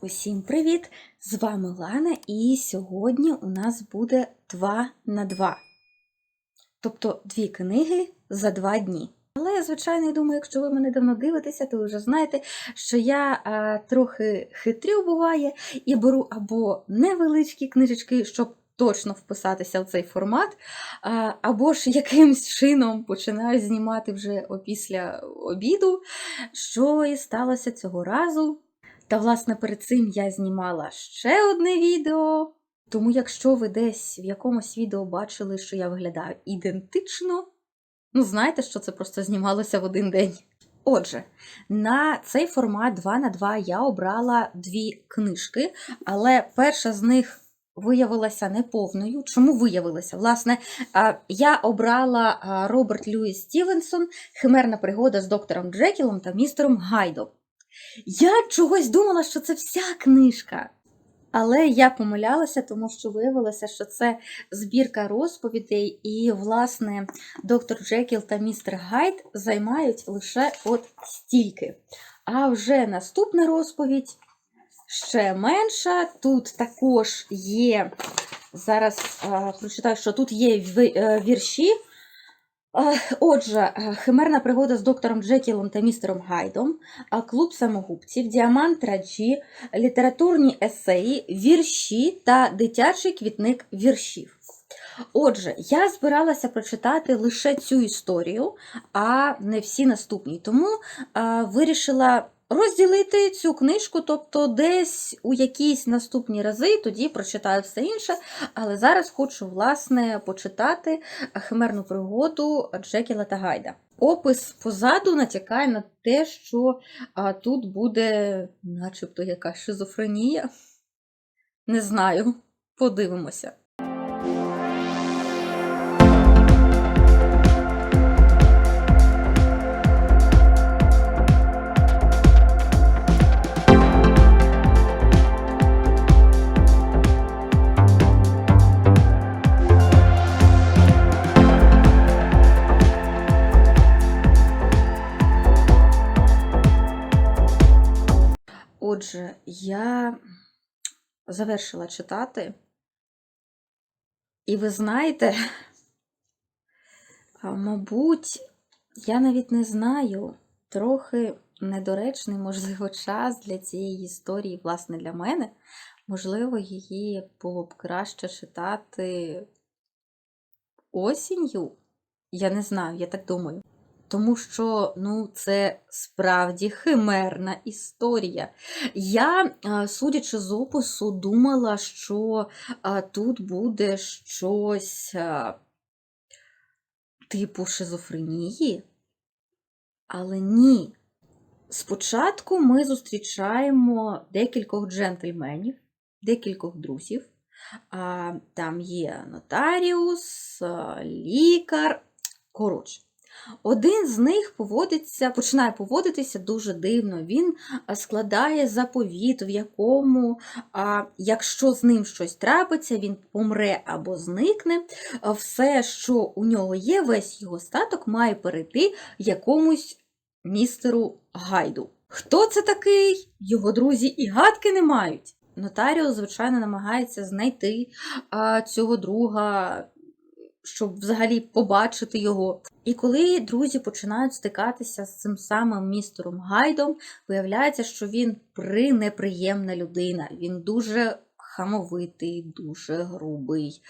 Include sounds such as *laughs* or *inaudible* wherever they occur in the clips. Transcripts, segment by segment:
Усім привіт! З вами Лана, і сьогодні у нас буде 2 на 2. Тобто дві книги за два дні. Але я, звичайно, думаю, якщо ви мене давно дивитеся, то ви вже знаєте, що я а, трохи хитрю буває і беру або невеличкі книжечки, щоб точно вписатися в цей формат, а, або ж якимсь чином починаю знімати вже опісля обіду, що і сталося цього разу. Та, власне, перед цим я знімала ще одне відео. Тому, якщо ви десь в якомусь відео бачили, що я виглядаю ідентично, ну, знаєте, що це просто знімалося в один день. Отже, на цей формат 2 на 2 я обрала дві книжки, але перша з них виявилася неповною. Чому виявилася? Власне, я обрала Роберт Льюіс Стівенсон Химерна пригода з доктором Джекілом та містером Гайдом. Я чогось думала, що це вся книжка. Але я помилялася, тому що виявилося, що це збірка розповідей, і, власне, доктор Джекіл та містер Гайд займають лише от стільки. А вже наступна розповідь ще менша. Тут також є, зараз а, прочитаю, що тут є е, вірші. Отже, е, химерна пригода з доктором Джекілом та містером Гайдом, клуб самогубців, діамант раджі, літературні есеї, вірші та дитячий квітник віршів. Отже, я збиралася прочитати лише цю історію, а не всі наступні. Тому вирішила розділити цю книжку, тобто десь у якісь наступні рази, тоді прочитаю все інше. Але зараз хочу, власне, почитати химерну пригоду Джекіла та Гайда. Опис позаду натякає на те, що а, тут буде, начебто, якась шизофренія. Не знаю, подивимося. Я завершила читати. І ви знаєте, мабуть, я навіть не знаю, трохи недоречний, можливо, час для цієї історії, власне, для мене. Можливо, її було б краще читати осінню. Я не знаю, я так думаю. Тому що ну, це справді химерна історія. Я, судячи з опису, думала, що тут буде щось типу шизофренії, але ні. Спочатку ми зустрічаємо декількох джентльменів, декількох друзів. Там є нотаріус, лікар. Коротше. Один з них поводиться, починає поводитися дуже дивно. Він складає заповіт, в якому, якщо з ним щось трапиться, він помре або зникне. Все, що у нього є, весь його статок має перейти якомусь містеру Гайду. Хто це такий? Його друзі і гадки не мають. Нотаріус, звичайно, намагається знайти а, цього друга, щоб взагалі побачити його. І коли друзі починають стикатися з цим самим містером Гайдом, виявляється, що він пренеприємна людина. Він дуже хамовитий, дуже грубий.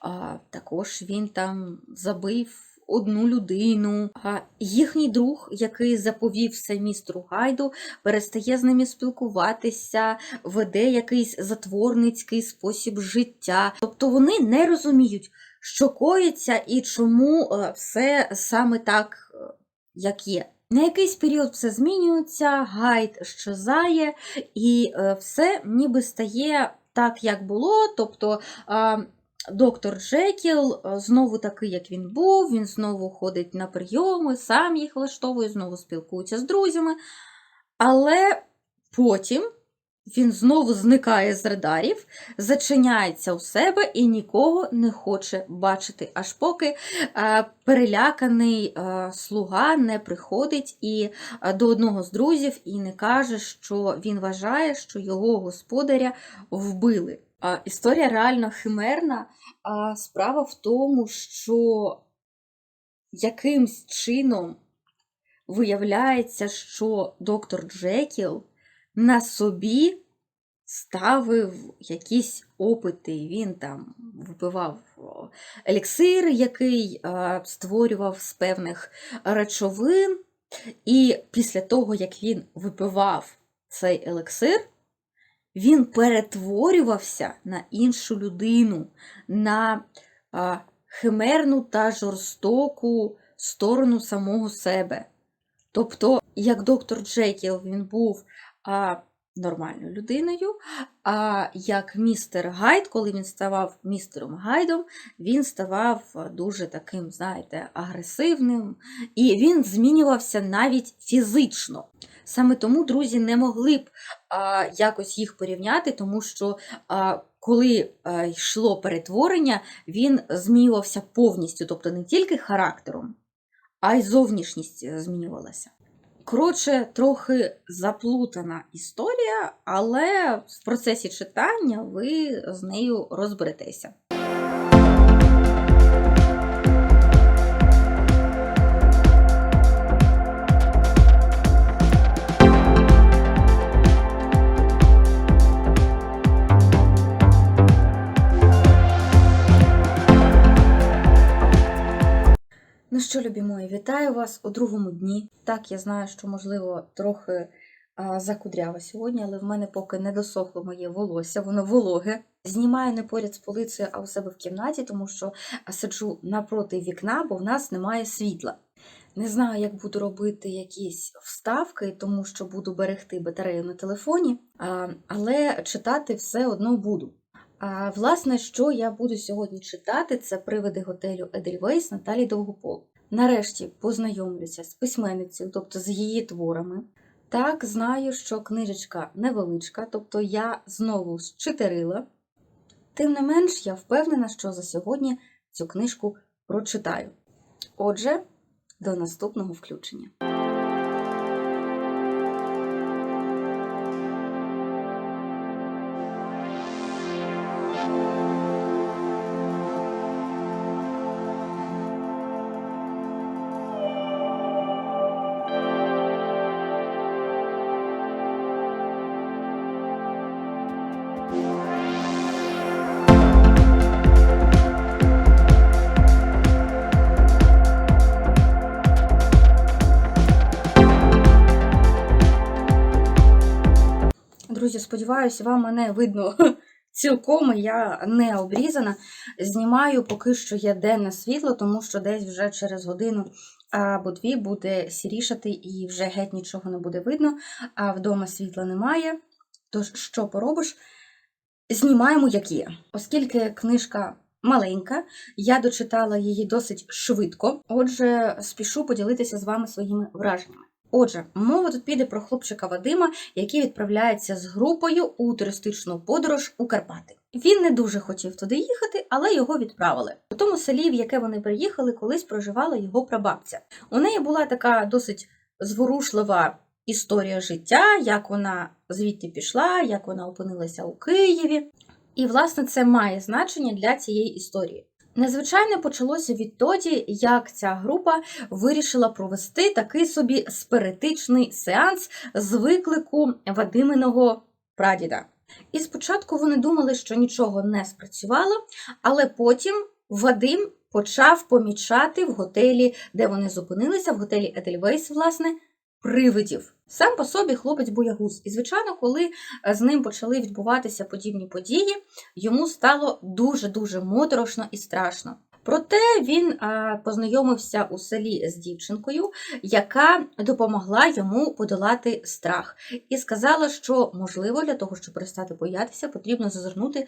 А, також він там забив одну людину. А їхній друг, який заповів все містеру Гайду, перестає з ними спілкуватися, веде якийсь затворницький спосіб життя. Тобто вони не розуміють, що коїться і чому е, все саме так, е, як є. На якийсь період все змінюється, гайд щезає, і е, все ніби стає так, як було. Тобто доктор Джекіл знову такий, як він був, він знову ходить на прийоми, сам їх влаштовує, знову спілкується з друзями. Але потім він знову зникає з радарів, зачиняється у себе і нікого не хоче бачити, аж поки е, переляканий е, слуга не приходить і е, до одного з друзів і не каже, що він вважає, що його господаря вбили. Історія реально химерна. А справа в тому, що якимсь чином виявляється, що доктор Джекіл на собі ставив якісь опити. Він там випивав еліксир, який створював з певних речовин. І після того, як він випивав цей елексир, він перетворювався на іншу людину, на химерну та жорстоку сторону самого себе. Тобто, як доктор Джекіл, він був а, нормальною людиною, а як містер Гайд, коли він ставав містером Гайдом, він ставав дуже таким, знаєте, агресивним, і він змінювався навіть фізично. Саме тому друзі не могли б а, якось їх порівняти, тому що а, коли йшло перетворення, він змінювався повністю, тобто не тільки характером, а й зовнішність е, змінювалася. Коротше, трохи заплутана історія, але в процесі читання ви з нею розберетеся. Ну що, любі мої, вітаю вас у другому дні. Так, я знаю, що, можливо, трохи а, закудрява сьогодні, але в мене поки не досохло моє волосся, воно вологе. Знімаю не поряд з полицею, а у себе в кімнаті, тому що сиджу напроти вікна, бо в нас немає світла. Не знаю, як буду робити якісь вставки, тому що буду берегти батарею на телефоні, а, але читати все одно буду. Власне, що я буду сьогодні читати, це привиди готелю Едельвейс Наталі Довгопол. Нарешті познайомлюся з письменницею, тобто з її творами. Так, знаю, що книжечка невеличка, тобто я знову зчитерила. Тим не менш, я впевнена, що за сьогодні цю книжку прочитаю. Отже, до наступного включення. Друзі, сподіваюся, вам мене видно *laughs* цілком, я не обрізана. Знімаю поки що є денне світло, тому що десь вже через годину або дві буде сірішати і вже геть нічого не буде видно, а вдома світла немає. Тож, що поробиш? Знімаємо, як є. Оскільки книжка маленька, я дочитала її досить швидко, отже, спішу поділитися з вами своїми враженнями. Отже, мова тут піде про хлопчика Вадима, який відправляється з групою у туристичну подорож у Карпати. Він не дуже хотів туди їхати, але його відправили. У тому селі, в яке вони приїхали, колись проживала його прабабця. У неї була така досить зворушлива історія життя, як вона звідти пішла, як вона опинилася у Києві. І, власне, це має значення для цієї історії. Незвичайно почалося відтоді, як ця група вирішила провести такий собі спиритичний сеанс з виклику Вадиминого прадіда. І спочатку вони думали, що нічого не спрацювало, але потім Вадим почав помічати в готелі, де вони зупинилися, в готелі Едельвейс, власне, привидів. Сам по собі хлопець боягуз. І, звичайно, коли з ним почали відбуватися подібні події, йому стало дуже-дуже моторошно і страшно. Проте він познайомився у селі з дівчинкою, яка допомогла йому подолати страх, і сказала, що можливо для того, щоб перестати боятися, потрібно зазирнути е,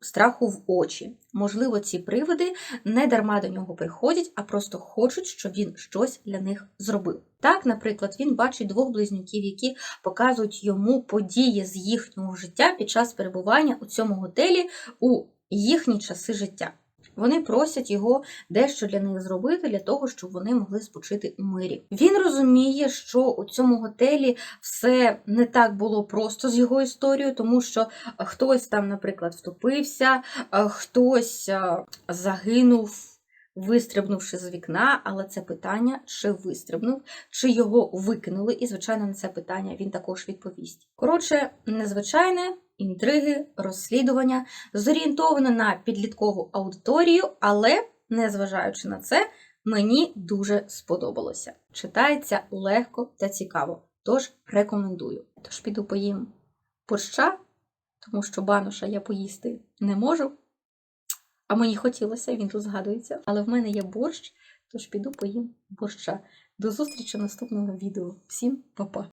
страху в очі. Можливо, ці привиди не дарма до нього приходять, а просто хочуть, щоб він щось для них зробив. Так, наприклад, він бачить двох близнюків, які показують йому події з їхнього життя під час перебування у цьому готелі у їхні часи життя. Вони просять його дещо для них зробити, для того, щоб вони могли спочити у мирі. Він розуміє, що у цьому готелі все не так було просто з його історією, тому що хтось там, наприклад, втопився, хтось загинув. Вистрибнувши з вікна, але це питання, чи вистрибнув, чи його викинули, і, звичайно, на це питання він також відповість. Коротше, незвичайне інтриги, розслідування, зорієнтовано на підліткову аудиторію, але, незважаючи на це, мені дуже сподобалося. Читається легко та цікаво, тож рекомендую. Тож піду поїм борща, тому що баноша я поїсти не можу. А мені хотілося, він тут згадується. Але в мене є борщ, тож піду поїм борща. До зустрічі в наступному відео. Всім па-па!